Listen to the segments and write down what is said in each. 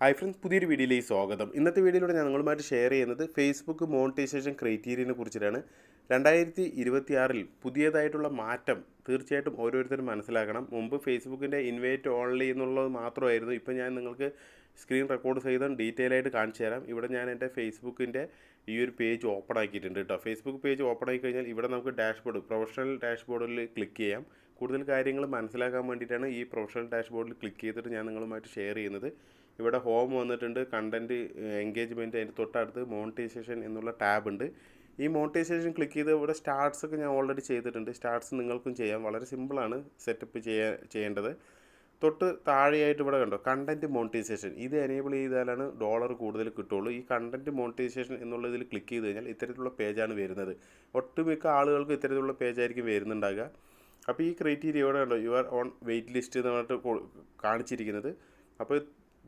Hi friends പുതിയൊരു വീഡിയോയിലേക്ക് സ്വാഗതം. ഇന്നത്തെ വീഡിയോയിലൂടെ ഞാൻ നിങ്ങളുമായിട്ട് ഷെയർ ചെയ്യുന്നത് ഫേസ്ബുക്ക് മോണിറ്റൈസേഷൻ ക്രൈറ്റീരിയനെ കുറിച്ചിട്ടാണ്. രണ്ടായിരത്തി ഇരുപത്തി ആറിൽ പുതിയതായിട്ടുള്ള മാറ്റം തീർച്ചയായിട്ടും ഓരോരുത്തരും മനസ്സിലാക്കണം. മുമ്പ് ഫേസ്ബുക്കിന്റെ ഇൻവൈറ്റ് ഓൺലി എന്നുള്ളത് മാത്രമായിരുന്നു. ഇപ്പം ഞാൻ നിങ്ങൾക്ക് സ്ക്രീൻ റെക്കോർഡ് സഹിതം ഡീറ്റെയിൽ ആയിട്ട് കാണിച്ചു തരാം. ഇവിടെ ഞാൻ എന്റെ ഫേസ്ബുക്കിന്റെ ഈ ഒരു പേജ് ഓപ്പൺ ആക്കിയിട്ടുണ്ട് കേട്ടോ ഫേസ്ബുക്ക് പേജ് ഓപ്പൺ ആയി കഴിഞ്ഞാൽ ഇവിടെ നമുക്ക് ഡാഷ്ബോർഡ് പ്രൊഫഷണൽ ഡാഷ്ബോർഡിൽ ക്ലിക്ക് ചെയ്യാം. കൂടുതൽ കാര്യങ്ങൾ മനസ്സിലാക്കാൻ വേണ്ടിയിട്ടാണ് ഈ പ്രൊഫഷണൽ ഡാഷ്ബോർഡിൽ ക്ലിക്ക് ചെയ്തിട്ട് ഞാൻ നിങ്ങളുമായിട്ട് ഷെയർ ചെയ്യുന്നത്. ഇവിടെ ഹോം വന്നിട്ടുണ്ട് കണ്ടന്റ് എൻഗേജ്മെന്റ് അതിന്റെ തൊട്ടടുത്ത് മോണിറ്റൈസേഷൻ എന്നുള്ള ടാബ് ഉണ്ട്. ഈ മോണിറ്റൈസേഷൻ ക്ലിക്ക് ചെയ്ത് ഇവിടെ സ്റ്റാർട്ട്സ് ഒക്കെ ഞാൻ ഓൾറെഡി ചെയ്തിട്ടുണ്ട്. സ്റ്റാർട്ട്സ് നിങ്ങൾക്കും ചെയ്യാം. വളരെ സിമ്പിളാണ് സെറ്റപ്പ് ചെയ്യാൻ ചെയ്യേണ്ടത്. തൊട്ട് താഴെയായിട്ട് ഇവിടെ കണ്ടോ കണ്ടന്റ് മോണിറ്റൈസേഷൻ ഇത് എനേബിൾ ചെയ്താലാണ് ഡോളർ കൂടുതൽ കിട്ടുള്ളൂ. ഈ കണ്ടന്റ് മോണിറ്റൈസേഷൻ എന്നുള്ളതിൽ ക്ലിക്ക് ചെയ്ത് കഴിഞ്ഞാൽ ഇത്തരത്തിലുള്ള പേജാണ് വരുന്നത്. ഒട്ടുമിക്ക ആളുകൾക്ക് ഇത്തരത്തിലുള്ള പേജായിരിക്കും വരുന്നുണ്ടാകുക അപ്പോൾ ഈ ക്രൈറ്റീരിയ ഇവിടെ കണ്ടോ you are on wait list എന്ന് പറഞ്ഞിട്ട് കാണിച്ചിരിക്കുന്നത്. അപ്പോൾ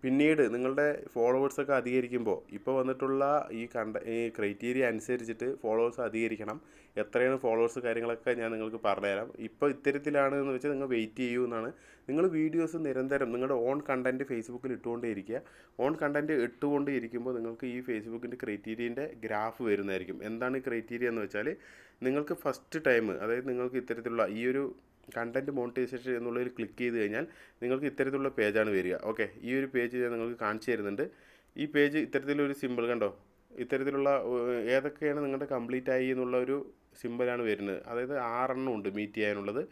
പിന്നീട് നിങ്ങളുടെ ഫോളോവേഴ്സൊക്കെ അധികരിക്കുമ്പോൾ ഇപ്പോൾ വന്നിട്ടുള്ള ഈ കണ്ട ഈ ക്രൈറ്റീരിയ അനുസരിച്ചിട്ട് ഫോളോവേഴ്സ് അധികരിക്കണം. എത്രയാണ് ഫോളോവേഴ്സ് കാര്യങ്ങളൊക്കെ ഞാൻ നിങ്ങൾക്ക് പറഞ്ഞുതരാം. ഇപ്പോൾ ഇത്തരത്തിലാണ് എന്ന് വെച്ചാൽ നിങ്ങൾ വെയിറ്റ് ചെയ്യൂ എന്നാണ്. നിങ്ങൾ വീഡിയോസ് നിരന്തരം നിങ്ങളുടെ ഓൺ കണ്ടന്റ് ഫേസ്ബുക്കിൽ ഇട്ടുകൊണ്ടേ ഇരിക്കുക ഓൺ കണ്ടന്റ് ഇട്ടുകൊണ്ട് ഇരിക്കുമ്പോൾ നിങ്ങൾക്ക് ഈ ഫേസ്ബുക്കിന്റെ ക്രൈറ്റീരിയന്റെ ഗ്രാഫ് വരുന്നതായിരിക്കും. എന്താണ് ഈ ക്രൈറ്റീരിയ എന്ന് വെച്ചാൽ നിങ്ങൾക്ക് ഫസ്റ്റ് ടൈം അതായത് നിങ്ങൾക്ക് ഇത്തരത്തിലുള്ള ഈ ഒരു കണ്ടന്റ് മോണിറ്റൈസേഷൻ എന്നുള്ളതിൽ ക്ലിക്ക് ചെയ്ത് കഴിഞ്ഞാൽ നിങ്ങൾക്ക് ഇത്തരത്തിലുള്ള പേജാണ് വരിക. ഓക്കെ ഈ ഒരു പേജ് ഞാൻ നിങ്ങൾക്ക് കാണിച്ചു തരുന്നുണ്ട്. ഈ പേജ് ഇത്തരത്തിലൊരു സിമ്പിൾ കണ്ടോ? ഇത്തരത്തിലുള്ള ഏതൊക്കെയാണ് നിങ്ങളുടെ കംപ്ലീറ്റ് ആയി എന്നുള്ള ഒരു സിമ്പിളാണ് വരുന്നത്. അതായത് ആറെണ്ണം ഉണ്ട് മീറ്റ് ചെയ്യാനുള്ളത്.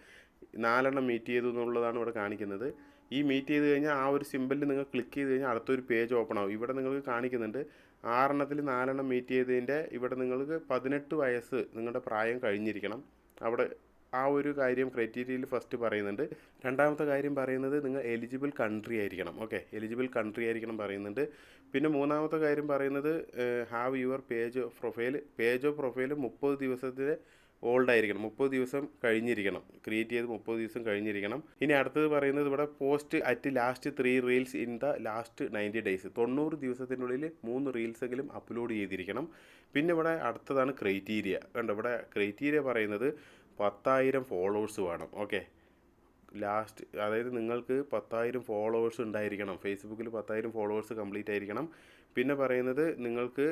നാലെണ്ണം മീറ്റ് ചെയ്തു എന്നുള്ളതാണ് ഇവിടെ കാണിക്കുന്നത്. ഈ മീറ്റ് ചെയ്ത് കഴിഞ്ഞാൽ ആ ഒരു സിമ്പിളിൽ നിങ്ങൾ ക്ലിക്ക് ചെയ്ത് കഴിഞ്ഞാൽ അടുത്തൊരു പേജ് ഓപ്പൺ ആവും. ഇവിടെ നിങ്ങൾക്ക് കാണിക്കുന്നുണ്ട് ആറെണ്ണത്തിൽ നാലെണ്ണം മീറ്റ് ചെയ്തതിന്റെ ഇവിടെ നിങ്ങൾക്ക് പതിനെട്ട് വയസ്സ് നിങ്ങളുടെ പ്രായം കഴിഞ്ഞിരിക്കണം. അവിടെ ആ ഒരു കാര്യം ക്രൈറ്റീരിയയിൽ ഫസ്റ്റ് പറയുന്നുണ്ട്. രണ്ടാമത്തെ കാര്യം പറയുന്നത് നിങ്ങൾ എലിജിബിൾ കൺട്രി ആയിരിക്കണം. ഓക്കെ എലിജിബിൾ കൺട്രി ആയിരിക്കണം പറയുന്നുണ്ട്. പിന്നെ മൂന്നാമത്തെ കാര്യം പറയുന്നത് have your page profile page of profile മുപ്പത് ദിവസത്തിന് ഓൾഡ് ആയിരിക്കണം. മുപ്പത് ദിവസം കഴിഞ്ഞിരിക്കണം. ക്രിയേറ്റ് ചെയ്ത് മുപ്പത് ദിവസം കഴിഞ്ഞിരിക്കണം. ഇനി അടുത്തത് പറയുന്നത് ഇവിടെ post at last three reels in the last ninety days തൊണ്ണൂറ് ദിവസത്തിനുള്ളിൽ മൂന്ന് റീൽസെങ്കിലും അപ്ലോഡ് ചെയ്തിരിക്കണം. പിന്നെ ഇവിടെ അടുത്തതാണ് ക്രൈറ്റീരിയ കണ്ടോ? ഇവിടെ ക്രൈറ്റീരിയ പറയുന്നത് പത്തായിരം ഫോളോവേഴ്സ് വേണം. ഓക്കെ ലാസ്റ്റ് അതായത് നിങ്ങൾക്ക് പത്തായിരം ഫോളോവേഴ്സ് ഉണ്ടായിരിക്കണം. ഫേസ്ബുക്കിൽ പത്തായിരം ഫോളോവേഴ്സ് കംപ്ലീറ്റ് ആയിരിക്കണം. പിന്നെ പറയുന്നത് നിങ്ങൾക്ക്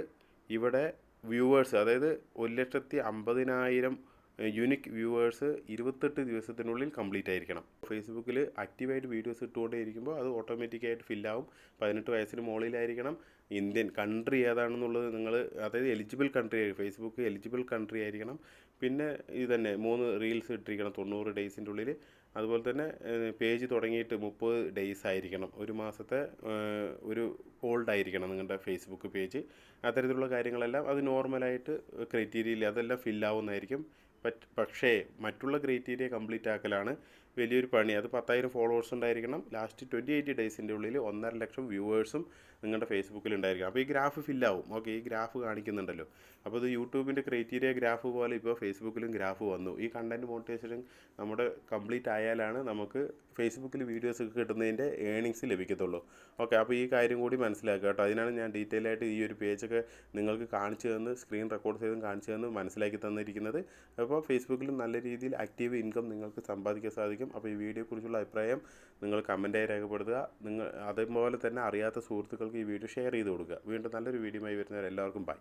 ഇവിടെ വ്യൂവേഴ്സ് അതായത് ഒരു ലക്ഷത്തി അമ്പതിനായിരം യുനിക് വ്യൂവേഴ്സ് ഇരുപത്തെട്ട് ദിവസത്തിനുള്ളിൽ കംപ്ലീറ്റ് ആയിരിക്കണം. ഫേസ്ബുക്കിൽ ആക്റ്റീവായിട്ട് വീഡിയോസ് ഇട്ടുകൊണ്ടേ ഇരിക്കുമ്പോൾ അത് ഓട്ടോമാറ്റിക്കായിട്ട് ഫില്ലാവും പതിനെട്ട് വയസ്സിന് മുകളിലായിരിക്കണം. ഇന്ത്യൻ കൺട്രി ഏതാണെന്നുള്ളത് നിങ്ങൾ അതായത് eligible country Facebook eligible country ആയിരിക്കണം. പിന്നെ ഇത് തന്നെ മൂന്ന് റീൽസ് ഇട്ടിരിക്കണം തൊണ്ണൂറ് ഡേയ്സിന്റെ ഉള്ളിൽ അതുപോലെ തന്നെ പേജ് തുടങ്ങിയിട്ട് മുപ്പത് ഡേയ്സ് ആയിരിക്കണം. ഒരു മാസത്തെ ഒരു ഓൾഡ് ആയിരിക്കണം നിങ്ങളുടെ ഫേസ്ബുക്ക് പേജ് അത്തരത്തിലുള്ള കാര്യങ്ങളെല്ലാം അത് നോർമലായിട്ട് ക്രൈറ്റീരിയയിൽ അതെല്ലാം ഫില്ലാവുന്നതായിരിക്കും പക്ഷേ മറ്റുള്ള ക്രൈറ്റീരിയ കംപ്ലീറ്റ് ആക്കലാണ് വലിയൊരു പണി. അത് പത്തായിരം ഫോളോവേഴ്സ് ഉണ്ടായിരിക്കണം. ലാസ്റ്റ് ട്വന്റി എയ്റ്റ് ഡേയ്സിന്റെ ഉള്ളിൽ ഒന്നര ലക്ഷം വ്യൂവേഴ്സും നിങ്ങളുടെ ഫേസ്ബുക്കിൽ ഉണ്ടായിരിക്കണം. അപ്പോൾ ഈ ഗ്രാഫ് ഫില്ലാവും ഓക്കെ ഈ ഗ്രാഫ് കാണിക്കുന്നുണ്ടല്ലോ. അപ്പോൾ ഇത് യൂട്യൂബിന്റെ ക്രൈറ്റീരിയ ഗ്രാഫ് പോലെ ഇപ്പോൾ ഫേസ്ബുക്കിലും ഗ്രാഫ് വന്നു. ഈ കണ്ടന്റ് മോണിറ്റൈസേഷൻ നമ്മുടെ കംപ്ലീറ്റ് ആയാലാണ് നമുക്ക് ഫേസ്ബുക്കിൽ വീഡിയോസ് ഒക്കെ കിട്ടുന്നതിന്റെ ഏണിങ്സ് ലഭിക്കത്തുള്ളൂ. ഓക്കെ അപ്പോൾ ഈ കാര്യം കൂടി മനസ്സിലാക്കുക കേട്ടോ. അതിനാണ് ഞാൻ ഡീറ്റെയിൽ ആയിട്ട് ഈ ഒരു പേജൊക്കെ നിങ്ങൾക്ക് കാണിച്ചു തന്ന് സ്ക്രീൻ റെക്കോർഡ് ചെയ്തും കാണിച്ചു തന്ന് മനസ്സിലാക്കി തന്നിരിക്കുന്നത്. അപ്പോൾ ഫേസ്ബുക്കിൽ നല്ല രീതിയിൽ ആക്റ്റീവ് ഇൻകം നിങ്ങൾക്ക് സമ്പാദിക്കാൻ സാധിക്കും അപ്പോൾ ഈ വീഡിയോയെക്കുറിച്ചുള്ള അഭിപ്രായം നിങ്ങൾ കമന്റായി രേഖപ്പെടുത്തുക. നിങ്ങൾ അതേപോലെ തന്നെ അറിയാത്ത സുഹൃത്തുക്കൾക്ക് ഈ വീഡിയോ ഷെയർ ചെയ്ത് കൊടുക്കുക. വീണ്ടും നല്ലൊരു വീഡിയോ ആയി വീഡിയോയുമായി വരുന്നവരെല്ലാവർക്കും ബൈ